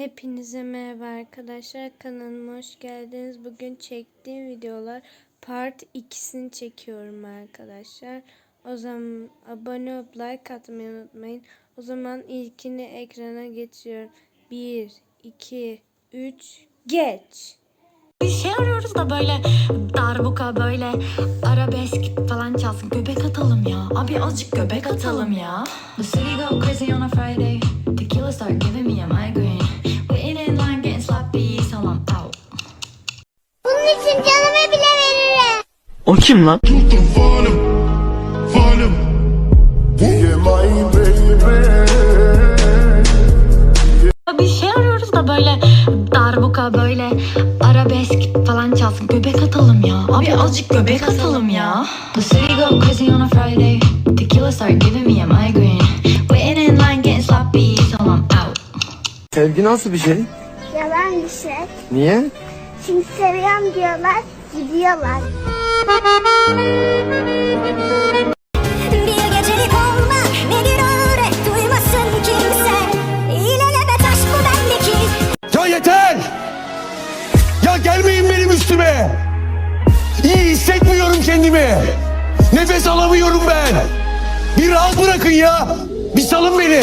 Hepinize merhaba arkadaşlar. Kanalıma hoş geldiniz. Bugün çektiğim videolar part 2'sini çekiyorum arkadaşlar. O zaman abone olup like atmayı unutmayın. O zaman ilkini ekrana getiriyorum. 1, 2, 3, geç. Bir şey arıyoruz da böyle darbuka böyle arabesk falan çalsın. Göbek atalım ya. Abi azıcık göbek atalım ya. The city go crazy on a Friday. Tequila start giving me a migraine. O kim lan? Bir şey arıyoruz da böyle darbuka böyle arabesk falan çalsın. Göbek atalım ya. Abi azıcık göbek atalım ya. The city go crazy on a Friday. Tequila start giving me a migraine. Waiting in line getting sloppy. So I'm out. Sevgi nasıl bir şey? Yalan bir şey. Niye? Çünkü seviyorum diyorlar, gidiyorlar. Ya yeter! Ya gelmeyin benim üstüme! İyi hissetmiyorum kendimi! Nefes alamıyorum ben! Bir rahat bırakın ya! Bir salın beni!